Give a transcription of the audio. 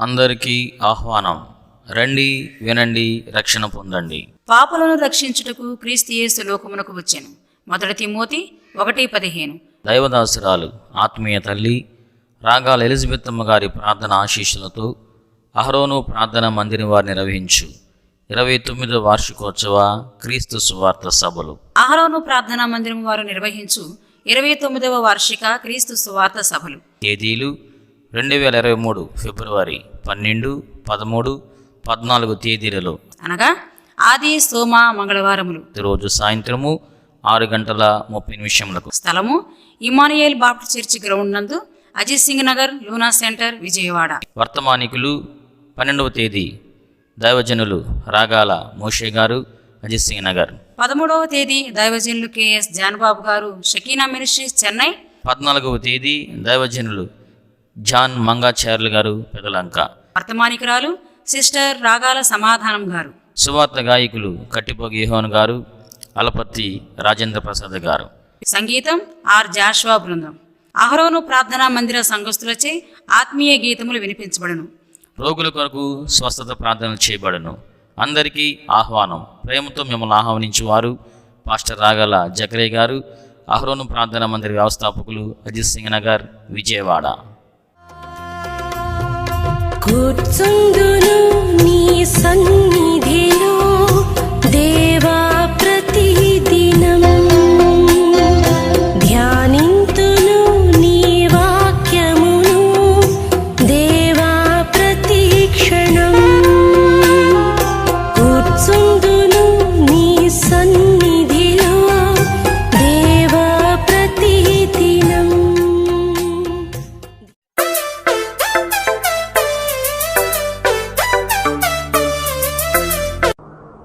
అందరికీ ఆహ్వానం. రండి వినండి రక్షణ పొందండి. పాపులను రక్షించుటకు క్రీస్తు యేసు లోకమునకు వచ్చెను. మొదటి తిమోతి ఒకటి పదిహేను. దైవదాసురాలు ఆత్మీయ తల్లి రాగాల ఎలిజబెత్తమ్మ గారి ప్రార్థన ఆశీస్సులతో అహరోను ప్రార్థన మందిరం వారు నిర్వహించు. ఇరవై తొమ్మిదో వార్షికోత్సవ క్రీస్తు సువార్త సభలు. అహరోను ప్రార్థనా మందిరం వారు నిర్వహించు ఇరవై తొమ్మిదవ వార్షిక క్రీస్తు సువార్త సభలు. తేదీలు రెండు వేల ఇరవై మూడు ఫిబ్రవరి పన్నెండు పదమూడు పద్నాలుగు తేదీలలో అనగా ఆది సోమ మంగళవారములు. ప్రతిరోజు సాయంత్రము ఆరు గంటల ముప్పై నిమిషములకు. స్థలము ఇమానుయేల్ బాప్ట్ చర్చి గ్రౌండ్ నందు అజిత్ సింగ్ నగర్ లూనా సెంటర్ విజయవాడ. వర్తమానికులు పన్నెండవ తేదీ దైవజనులు రాగాల మోషే గారు అజిత్ సింగ్ నగర్. పదమూడవ తేదీ దైవజనులు కెఎస్ జాన్బాబు గారు షకీనా మినిస్ట్రీస్ చెన్నై. పద్నాలుగవ తేదీ దైవజనులు జాన్ మంగాచార్యులు గారు పెదలంక. వర్తమానికురాలు సిస్టర్ రాగాల సమాధానం గారు. సువార్త గాయకులు కట్టిపోగి యోహన్ గారు అలపత్తి రాజేంద్ర ప్రసాద్ గారు. సంగీతం ఆర్ జాష్వా బృందం. అహరోను ప్రార్థనా మందిర సంఘస్థులచే ఆత్మీయ గీతములు వినిపించబడును. రోగుల కొరకు స్వస్థత ప్రార్థనలు చేయబడను. అందరికీ ఆహ్వానం. ప్రేమతో మిమ్మల్ని ఆహ్వానించువారు పాస్టర్ రాగల జకరే గారు అహరోను ప్రార్థన మందిర వ్యవస్థాపకులు అజిత్ సింగ్ నగర్ విజయవాడ. కూర్చుందును.